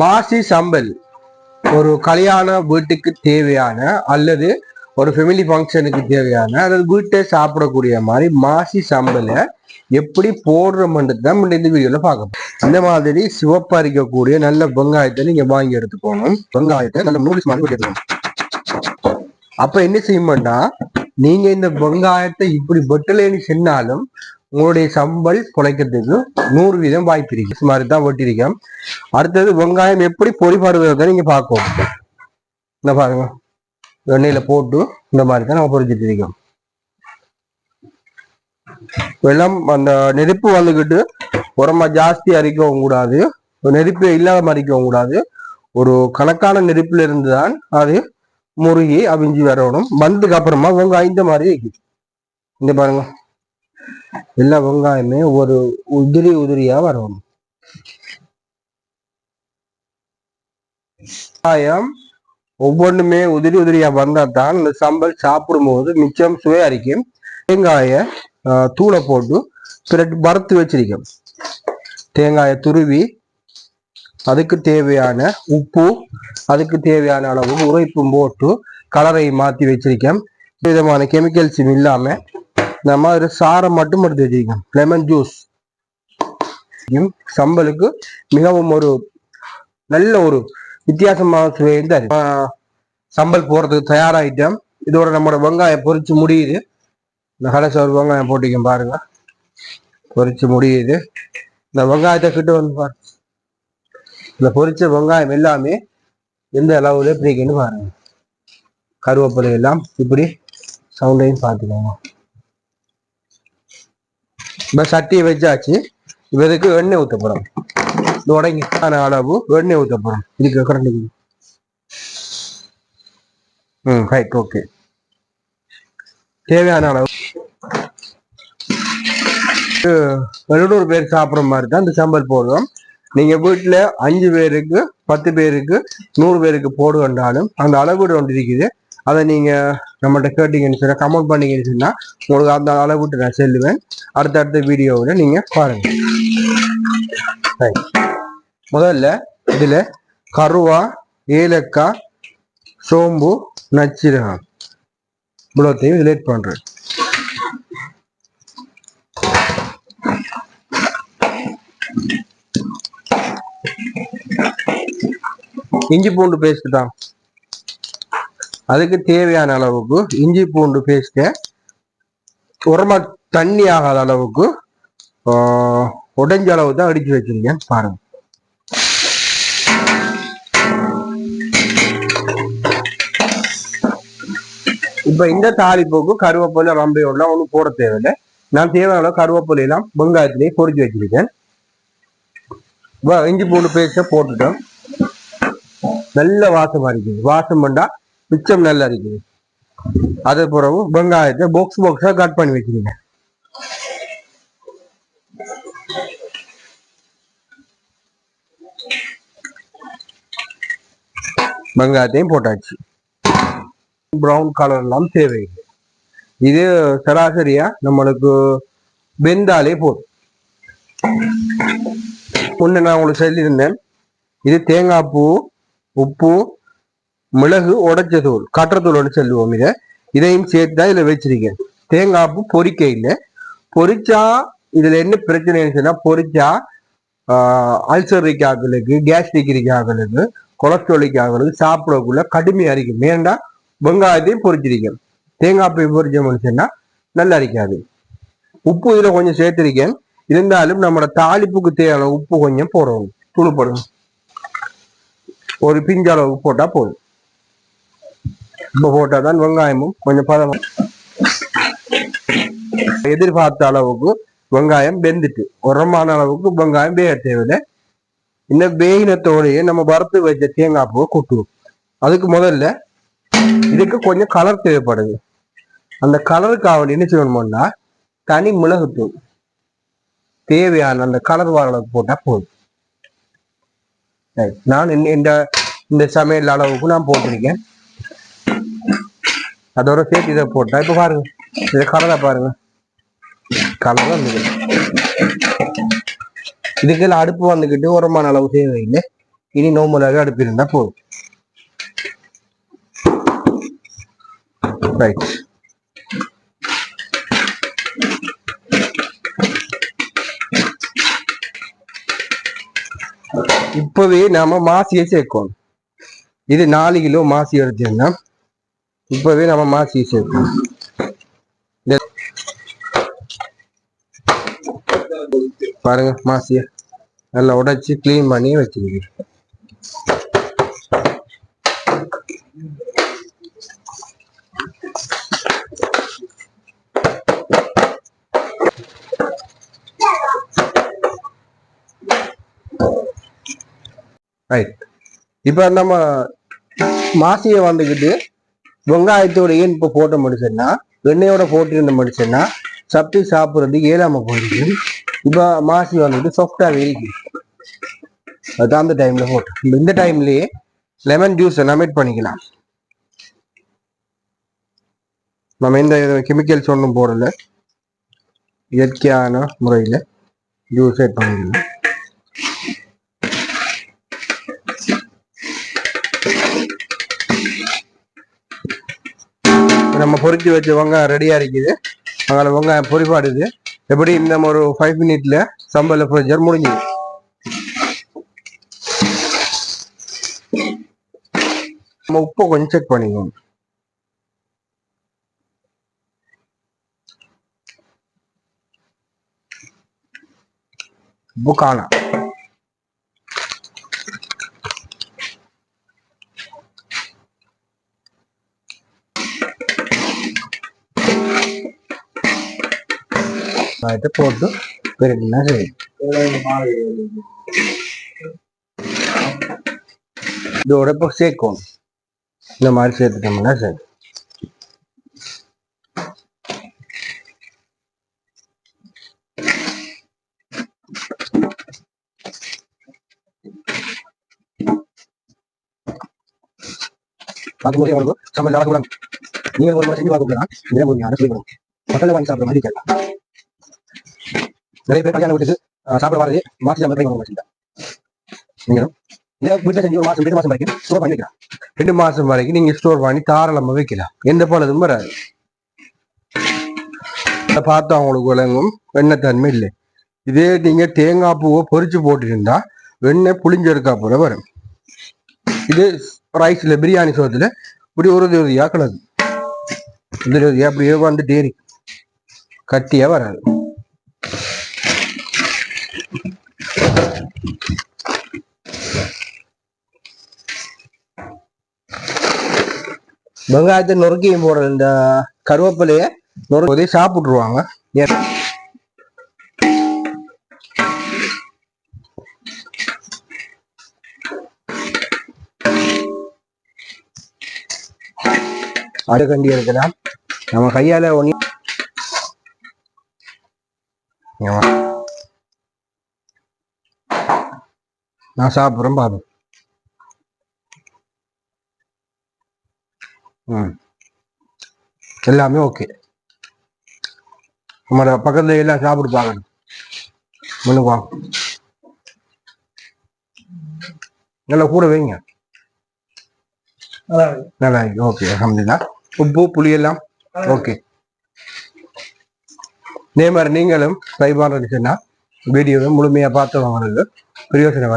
மாசி சம்பல் ஒரு கல்யாண வீட்டுக்கு தேவையான அல்லது ஒரு ஃபெமிலி ஃபங்க்ஷனுக்கு தேவையான அதாவது வீட்டை சாப்பிடக்கூடிய மாதிரி மாசி சம்பலை எப்படி போடுறோம்ன்றது தான் இந்த வீடியோவில் பார்க்கணும் இந்த மாதிரி சிவப்பா இருக்கக்கூடிய நல்ல வெங்காயத்தை நீங்க வாங்கி எடுத்துக்கணும். வெங்காயத்தை நல்ல நூடுல்ஸ் மாதிரி எடுத்துக்கணும். அப்ப என்ன செய்யணும்னா நீங்க இந்த வெங்காயத்தை இப்படி வெட்டலேன்னு சொன்னாலும் உங்களுடைய சம்பல் குலைக்கிறதுக்கு நூறு வீதம் வாய்ப்பு இருக்கு. இது மாதிரி தான் வெட்டிருக்கேன் அடுத்தது வெங்காயம் எப்படி பொறிப்படுவதை நீங்க பார்க்கணும். இந்த பாருங்க. எண்ணெயில போட்டு இந்த மாதிரி தான் நம்ம பொரிச்சிட்டு இருக்கோம். வெள்ளம் அந்த நெருப்பு வந்துக்கிட்டு உரமா ஜாஸ்தி அரிக்கவும் கூடாது. நெருப்பு இல்லாத மறிக்கவும் கூடாது. ஒரு கணக்கான நெருப்புல இருந்து தான் அது முருகி அவிஞ்சு வரணும். வந்ததுக்கு அப்புறமா வெங்காயம் இந்த மாதிரி வைக்குது இந்த பாருங்க. எல்லா வெங்காயமே ஒரு உதிரி உதிரியா வரும். வெங்காயம் ஒவ்வொன்றுமே உதிரி உதிரியா வந்தா தான் இந்த சம்பல் சாப்பிடும்போது மிச்சம் சுவை அரிக்கும் தேங்காய ஆஹ், தூளை போட்டு பிறகு வறுத்து வச்சிருக்கோம். தேங்காயை துருவி அதுக்கு தேவையான உப்பு அதுக்கு தேவையான அளவு உரைப்பும் போட்டு கலரை மாத்தி வச்சிருக்கேன். விதமான கெமிக்கல்ஸும் இல்லாம இந்த மாதிரி சாரை மட்டும் எடுத்து வச்சிருக்கோம் லெமன் ஜூஸ் சம்பலுக்கு மிகவும் ஒரு நல்ல ஒரு வித்தியாசமான சுவையை தரும் சம்பல் போடுறதுக்கு தயாராயிட்டோம் இதோட நம்மளோட வெங்காயம் பொரிச்சு முடியுது. இந்த கடைசி ஒரு வெங்காயம் போட்டிக்கும் பாருங்க. பொரிச்சு முடியுது. இந்த வெங்காயத்தை கிட்ட வந்து பாரு. இந்த பொரிச்ச வெங்காயம் எல்லாமே எந்த அளவுல எப்படி பாருங்க. கருவேப்பிலை எல்லாம் இப்படி சவுண்டையும் பார்த்துக்கோங்க. இப்போ சட்டியை வச்சாச்சு. இப்போ இதுக்கு எண்ணெய் ஊற்ற போகிறோம் உடங்கிக்கான அளவு எண்ணெய் ஊற்ற போகிறோம் இதுக்கு கரண்ட் ம் ரைட் ஓகே தேவையான அளவு. எழுநூறு பேர் சாப்பிட்ற மாதிரி தான் இந்த சம்பல் போடுறோம். நீங்க வீட்டுல அஞ்சு பேருக்கு பத்து பேருக்கு நூறு பேருக்கு போடுவேன்றாலும் அந்த அளவீடு ஒன்று இருக்குது. அதை நீங்க நம்மகிட்ட கேட்டீங்கன்னு சொன்னா கமெண்ட் பண்ணீங்கன்னு சொன்னால் உங்களுக்கு அந்த அளவுட்டு நான் செல்லுவேன். அடுத்தடுத்த வீடியோவில் நீங்க பாருங்க. முதல்ல இதில் கருவா ஏலக்காய் சோம்பு நச்சிரகம். இவ்வளோத்தையும் இதில் ஆட் பண்றேன். இஞ்சி பூண்டு பேஸ்ட் தான். அதுக்கு தேவையான அளவுக்கு இஞ்சி பூண்டு பேஸ்ட்டை உரமா தண்ணி ஆகாத அளவுக்கு உடஞ்ச உடைஞ்ச அளவு தான் அடித்து வச்சிருக்கேன் பாருங்க. இப்போ இந்த தாளிப்புக்கு கருவேப்பிலை ரம்பையோடலாம் ஒன்றும் போட தேவையில்லை. நான் தேவையான அளவு கருவேப்பிலையெல்லாம் வெங்காயத்திலேயே பொரிச்சு வச்சிருக்கேன். இஞ்சி பூண்டு பேஸ்ட்டை போட்டுட்டோம். நல்ல வாசம் இருக்குது. வாசம் பண்ணால் மிச்சம் நல்லா இருக்குது. அது பிறகு வெங்காயத்தை பாக்ஸ் பாக்ஸா கட் பண்ணி வச்சிருங்க. வெங்காயத்தையும் போட்டாச்சு. ப்ரௌன் கலர் எல்லாம் தேவையில்லை. இது சராசரியா நம்மளுக்கு வெந்தாலே போதும். முன்ன நான் உங்களுக்கு சொல்லியிருந்தேன். இது தேங்காய் பூ உப்பு மிளகு உடைச்ச தூள் கட்டத்தூள்னு சொல்லுவோம் இதை. இதையும் சேர்த்து தான் இதில் வச்சிருக்கேன். தேங்காய்ப்பு பொறிக்க இல்லை. பொரிச்சா இதுல என்ன பிரச்சனைன்னு சொன்னா பொரிச்சா அல்சர் இருக்காங்களுக்கு கேஸ்ட்ரிக் இருக்காங்களுக்கு கொலஸ்ட்ரால் இருக்காங்களுக்கு சாப்பிடக்குள்ள கடுமையா இருக்கும் ஏன்டா வெங்காயத்தையும் பொரிச்சிருக்கேன். தேங்காய் பூ பொரிச்சோம்னு சொன்னா நல்லா இருக்காது உப்பு இதுல கொஞ்சம் சேர்த்திருக்கேன். இருந்தாலும் நம்மளோட தாளிப்புக்கு தேவையான உப்பு கொஞ்சம் போடணும். துணுப்படும் ஒரு பிஞ்சு அளவு போட்டா போதும். இப்போ போட்டாதான் வெங்காயமும் கொஞ்சம் பதமும் எதிர்பார்த்த அளவுக்கு வெங்காயம் வெந்துட்டு உரமான அளவுக்கு வெங்காயம் வேக தேவையில்லை இந்த வேகினத்தோடையே நம்ம வறுத்து வச்ச தேங்காய் பூவை கொட்டுவோம். அதுக்கு முதல்ல இதுக்கு கொஞ்சம் கலர் தேவைப்படுது. அந்த கலருக்காக என்ன செய்யணும்னா தனி மிளகுத்தூள் தேவையான அந்த கலர் வர அளவுக்கு போட்டா போதும். நான் இந்த இந்த சமையல் அளவுக்கு நான் போட்டிருக்கேன். அதோட சேர்த்து இதை போட்டா இப்ப பாருங்க இதை கலரை பாருங்க கலர் இதுக்கு இதுக்கெல்லாம் அடுப்பு வந்துக்கிட்டு உரமான அளவு தேவையில்லை இனி நோம்பலாக அடுப்பு இருந்தா போதும் ரைட் இப்பவே நாம மாசியை சேர்க்கணும் இது நாலு கிலோ மாசி எடுத்தீங்கன்னா இப்பவே நம்ம மாசி சேர்க்கணும் பாருங்க மாசிய நல்லா உடைச்சி க்ளீன் பண்ணி வச்சிருக்கீங்க ரைட் இப்போ நம்ம மாசியை வந்துக்கிட்டு வெங்காயத்தோட ஏன் இப்போ போட்ட முடிச்சேன்னா எண்ணெயோட போட்டிருந்த முடிச்சேன்னா சப்பி சாப்பிட்றது ஏழாம போயிருக்கு இப்போ மாசி வந்துட்டு சாஃப்டாக இருக்கு அதுதான் அந்த டைம்ல போட்டு இந்த டைம்லயே லெமன் ஜூஸ் நமிட் பண்ணிக்கலாம். நம்ம எந்த கெமிக்கல்ஸ் ஒன்றும் போடலை. இயற்கையான முறையில் ஜூஸ் ஆட் பண்ணிக்கலாம் நம்ம பொரிச்சு வச்ச வெங்காயம் ரெடியா இருக்குது. அதனால வெங்காயம் பொறிப்பாடுது. எப்படி இந்த ஒரு ஃபைவ் மினிட்ல சம்பள ப்ரொசீஜர் முடிஞ்சுது. நம்ம உப்பை கொஞ்சம் செக் பண்ணிக்கோங்க. உப்பு காணாம் அதை போட்டு பெருக்கினா சரி இதோட இப்போ சேர்க்கணும் இந்த மாதிரி சேர்த்துட்டோம்னா சரி பார்க்கும்போது உங்களுக்கு சமையல் ஆகக்கூடாது நீங்கள் ஒரு முறை செஞ்சு பார்க்கக்கூடாது இதே ஒரு ஞானம் செய்யணும் மக்கள் வாங்கி சாப்பிட்ற மாதிரி கேட்கலாம் நிறைய பேர் கல்யாணம் வீட்டுக்கு சாப்பிட வரது மாசி சாப்பிட ட்ரை பண்ண நீங்களும். வீட்டில் செஞ்சு ஒரு மாசம் ரெண்டு மாசம் வரைக்கும் ஸ்டோர் பண்ணி வைக்கலாம். ரெண்டு மாசம் வரைக்கும் நீங்க ஸ்டோர் பண்ணி தாராளமா வைக்கலாம். எந்த பழதும் வராது. இதை பார்த்தா அவங்களுக்கு விளங்கும். வெண்ணெய் தன்மை இல்லை. இதே நீங்க தேங்காய் பூவை பொறிச்சு போட்டுருந்தா வெண்ணெய் புளிஞ்சிருக்கா போல வரும். இது ரைஸ்ல பிரியாணி சோத்துல இப்படி ஒரு உறுதியா கலது இந்த உறுதியா அப்படியே வந்து டேரி கட்டியா வராது. வெங்காயத்தை நொறுக்கியும் போடுற இந்த கருவேப்பிலைய நொறுக்கி சாப்பிட்டுருவாங்க. அடுக்கண்டி இருக்கலாம் நம்ம கையால ஒண்ணு நான் சாப்பிட்றேன் பாபு ம் எல்லாமே ஓகே நம்மளோட பக்கத்துல எல்லாம் முன்னுக்கு வாங்க நல்லா கூட வைங்க நல்லா ஓகே அஹமதுல்லா உப்பு புளி எல்லாம் ஓகே இதே மாதிரி நீங்களும் ட்ரை பண்ணுறது சொன்னா வீடியோவை முழுமையாக பார்த்து வாங்குறது பிரயோசனம்